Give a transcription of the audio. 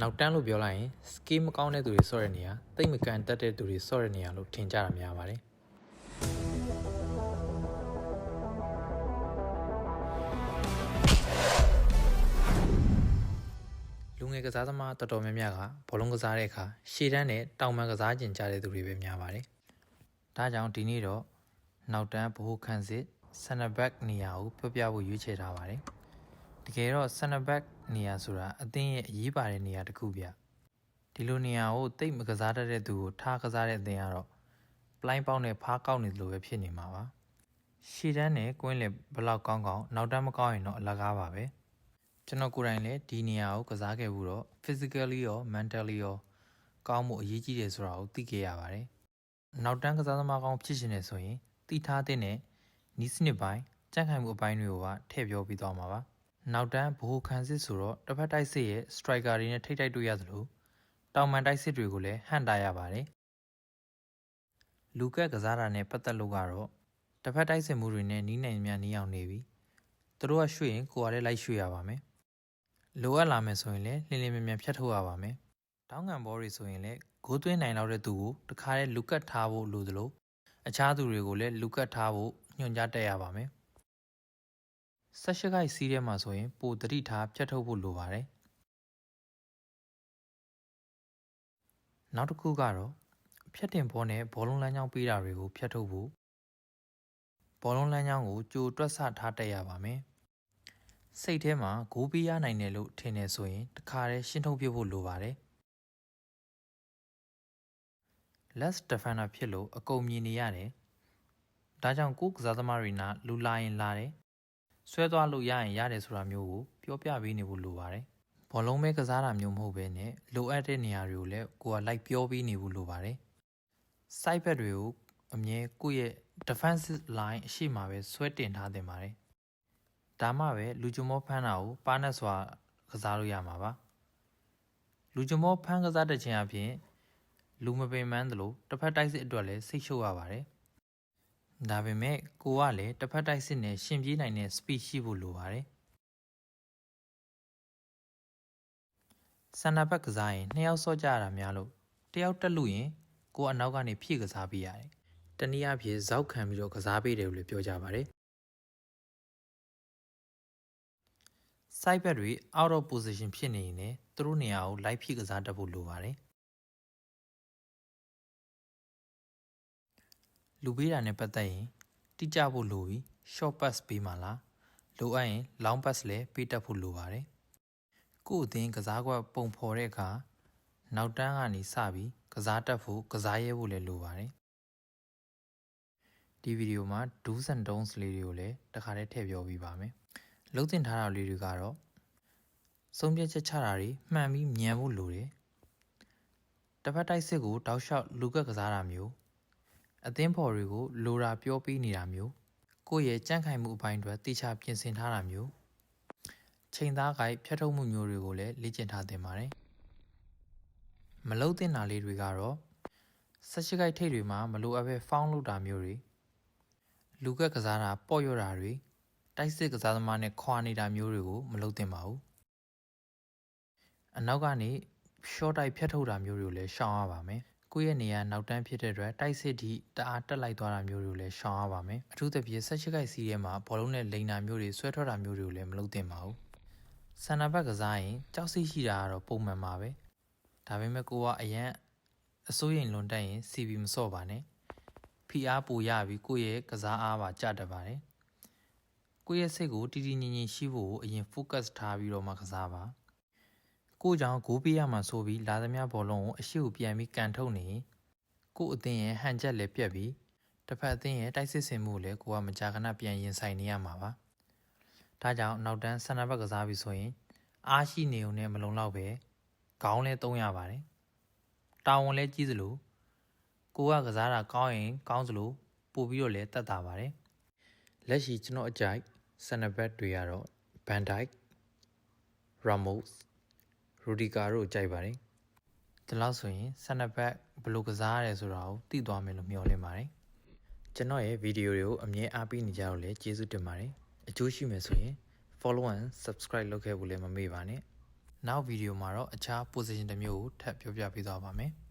နောက်တန်းလို့ပြောလိုက်ရင် skill မကောင်းတဲ့သူတွေဆော့တဲ့နေရာတိတ်မကန်တတ်တဲ့သူတွေဆော့တဲ့နေရာလို့ထင်ကြတာများပါတယ်လူငယ်ကစားသမားတော်တော်များများကဘောလုံးကစားတဲ့အခါရှေ့တန်းနဲ့တောင်ပန်ကစားကျင်ကြတဲ့သူတွေပဲများပါတယ်။ဒါကြောင့်ဒီနေ့တော့နောက်တန်းဘိုးခန့်စစ် center back နေရာကိုပြောပြဖို့ရွေးချယ်ထားပါတယ်။တကယ်တော့ center back နေရာဆိုတာအသင်းရဲ့အရေးပါတဲ့နေရာတစ်ခုဗျ။ဒီလိုနေရာကိုတိတ်မကစားတတ်တဲ့သူကိုထားကစားတဲ့အသင်းကတော့ပလိုင်းပေါက်နဲ့ဖားကောက်နေသလိုပဲဖြစ်နေမှာပါ။ရှေ့တန်းနဲ့ကွင်းလေဘလောက်ကောင်းကောင်းနောက်တန်းမကောင်းရင်တော့အလကားပါပဲ။ကျွန်တော်ကိုယ်တိုင်လည်းဒီနေရာကိုကစားခဲ့ဘူးတော့ physically ရော mentally ရောကောင်းမှုအရေးကြီးတယ်ဆိုတာကိုသိခဲ့ရပါတယ်။နောက်တန်းကစားသမားကောင်းဖြစ်ရှင်နေဆိုရင်တိထားတဲ့နဲ့နီးစနစ်ပိုင်းကြန့်ခိုင်မှုအပိုင်းတွေကိုပါထည့်ပြောပြီးသွားမှာပါ။ နောက်တန်းဘိုးခံစစ်ဆိုတော့တစ်ဖက်တိုက်စစ်ရဲ့ striker တွေနဲ့ထိတ်တိုက်တွေ့ရသလိုတောင်ပန်တိုက်စစ်တွေကိုလည်းဟန်တာရပါတယ်။လူကက်ကစားတာနဲ့ပတ်သက်လို့ကတော့တစ်ဖက်တိုက်စစ်မှုတွေနဲ့နီးနိုင်များနီးအောင်နေပြီ။သူတို့ကရွှေ့ရင်ကိုယ်ကလည်းလိုက်ရွှေ့ရပါမယ်။လိုအပ်လာမယ်ဆိုရင်လည်းလင်းလင်းမြန်မြန်ဖြတ်ထုတ်ရပါမယ်။တောင်းငံဘောတွေဆိုရင်လည်းဂိုးသွင်းနိုင်တော့တဲ့သူကိုတခါတည်းလူကတ်ထားဖို့လိုသလိုအခြားသူတွေကိုလည်းလူကတ်ထားဖို့ညွှန်ကြားတက်ရပါမယ်။ ဆက်ရှိခိုက်စီးထဲမှာဆိုရင်ပိုတတိထားဖြတ်ထုတ်ဖို့လိုပါတယ်။နောက်တစ်ခုကတော့ဖြတ်တင်ဘောနဲ့ဘောလုံးလမ်းကြောင်းပေးတာတွေကိုဖြတ်ထုတ်ဖို့ဘောလုံးလမ်းကြောင်းကိုကြိုတွက်ဆထားတက်ရပါမယ်။စိတ်ထဲမှာဂိုးပေးရနိုင်တယ်လို့ထင်နေဆိုရင်တခါတည်းရှင်းထုတ်ပြဖို့လိုပါတယ်။ less defender ဖြစ်လို့အကုန်မြင်နေရတယ်။ဒါကြောင့်ကိုယ်ကစားသမားတွေနာလူလာရင်လာတယ်။ ဆွဲသွားလို့ရရင်ရတယ်ဆိုတာမျိုးကိုပြောပြပေးနေဖို့လိုပါတယ်။ဘောလုံးမဲကစားတာမျိုးမဟုတ်ဘဲနဲ့လိုအပ်တဲ့နေရာတွေကိုလည်းကိုကလိုက်ပြောပေးနေဖို့လိုပါတယ်။ side back တွေကိုအမြဲကိုယ့်ရဲ့ defensive line အရှိမပဲဆွဲတင်ထားတင်ပါတယ်။ဒါမှပဲလူဂျမောဖမ်းတာကိုပါနဲ့စွာကစားလို့ရမှာပါ။လူဂျမောဖမ်းကစားတဲ့ခြင်းအပြင်လူမပင်ပန်းသလိုတစ်ဖက်တိုက်စစ်အတွက်လည်းစိတ်ရှုပ်ရပါတယ်။ ဒါပေမဲ့ကိုကလည်းတစ်ဖက်တိုက်စစ်နဲ့ရှင်ပြေးနိုင်တဲ့ speed ရှိဖို့လိုပါတယ်။ဆန္ဒဘက်ကစားရင်နှစ်ယောက်စော့ကြရတာများလို့တယောက်တက်လို့ရင်ကိုအနောက်ကနေဖြည့်ကစားပေးရတယ်။တနည်းအားဖြင့်ဇောက်ခံပြီးတော့ကစားပေးတယ်လို့ပြောကြပါတယ်။ side back တွေ out of position ဖြစ်နေရင်လည်းသူတို့နေရာကိုလိုက်ဖြည့်ကစားတတ်ဖို့လိုပါတယ်။ လူပေးတာနဲ့ပတ်သက်ရင်တိကျဖို့လိုပြီး short pass ပေးမှလားလိုအပ်ရင် long pass လည်းပေးတတ်ဖို့လိုပါတယ်ကို့အသင်းကစားကွက်ပုံဖော်တဲ့အခါနောက်တန်းကနေစပြီးကစားတတ်ဖို့ကစားရဲဖို့လည်းလိုပါတယ်ဒီဗီဒီယိုမှာ do's and don'ts လေးတွေကိုလည်းတခါတည်းထည့်ပြောပြပါမယ်လုံးတင်ထားတာလေးတွေကတော့ဆုံးဖြတ်ချက်ချတာတွေမှန်ပြီးမြန်ဖို့လိုတယ်တစ်ဖက်တိုက်စစ်ကိုတောက်လျှောက်လူကက်ကစားတာမျိုး အသင်းဖော်တွေကိုလိုရာပြောပြီးနေတာမျိုးကိုယ့်ရဲ့ကြန့်ခိုင်မှုအပိုင်းတွေတေချာပြင်ဆင်ထားတာမျိုးချိန်သားကိုက်ဖြတ်ထုတ်မှုမျိုးတွေကိုလည်းလေ့ကျင့်ထားသင့်ပါတယ်မလုံးသင့်တာလေးတွေကတော့ဆက်ရှိကိုက်ထိတ်တွေမှာမလိုအပ်ပဲဖောင်းလုပ်တာမျိုးတွေလူကက်ကစားတာပေါ့ရတာတွေတိုက်စစ်ကစားသမားနဲ့ခွာနေတာမျိုးတွေကိုမလုပ်သင့်ပါဘူးအနောက်ကနေ short တိုက်ဖြတ်ထုတ်တာမျိုးတွေကိုလည်းရှောင်ရပါမယ် ကိုယ့်ရဲ့နေရာနောက်တန်းဖြစ်တဲ့အတွက်တိုက်စစ်ထိတအားတက်လိုက်သွားတာမျိုးတွေကိုလည်းရှောင်ရပါမယ်အထူးသဖြင့်ဆက်ရှိခိုက်စီးထဲမှာဘောလုံးနဲ့လိန်နာမျိုးတွေဆွဲထွက်တာမျိုးတွေကိုလည်းမလုပ်သင့်ပါဘူးဆန်နာဘက်ကစားရင်ကြောက်စိရှိတာကတော့ပုံမှန်ပါပဲဒါပေမဲ့ကိုကအရန်အစိုးရင်လွန်တက်ရင် CB မစော့ပါနဲ့ဖိအားပိုရပြီးကိုယ့်ရဲ့ကစားအားပါကြတတ်ပါတယ်ကိုယ့်ရဲ့စိတ်ကိုတည်တည်ငြိမ်ငြိမ်ရှိဖို့အရင် focus ထားပြီးတော့မှကစားပါ ကိုကြောင့်ဂိုးပေးရမှာဆိုပြီးလာသမျှဘောလုံးကိုအရှိကိုပြန်ပြီးကန်ထုတ်နေကိုအသင်းရဲ့ဟန်ချက်လည်းပြက်ပြီးတစ်ဖက်အသင်းရဲ့တိုက်စစ်ဆင်မှုလည်းကိုကမကြာခဏပြန်ရင်ဆိုင်နေရမှာပါဒါကြောင့်နောက်တန်းဆန္ဒဘက်ကစားပြီးဆိုရင် အားရှိနေုံနဲ့မလုံလောက်ပဲခေါင်းလည်းသုံးရပါတယ်တာဝန်လည်းကြီးသလိုကိုကကစားတာကောင်းရင်ကောင်းသလိုပို့ပြီးတော့လည်းတက်တာပါတယ်လက်ရှိကျွန်တော်အကြိုက်ဆန်နဘက်တွေကတော့ Van Dijk Ramos ရူဒီကာတို့ကြိုက်ပါတယ်ဒီလောက်ဆိုရင်ဆန်နဘက်ဘယ်လိုကစားရတယ်ဆိုတာကိုသိသွားမယ်လို့မျှော်လင့်ပါတယ်ကျွန်တော်ရဲ့ဗီဒီယိုတွေကိုအမြဲအားပေးနေကြတော့လည်းကျေးဇူးတင်ပါတယ်အကျိုးရှိမယ်ဆိုရင် follow and subscribe လုပ်ခဲ့ဖို့လည်းမမေ့ပါနဲ့နောက်ဗီဒီယိုမှာတော့အခြား position တစ်မျိုးကိုထပ်ပြောပြပေးသွားပါမယ်။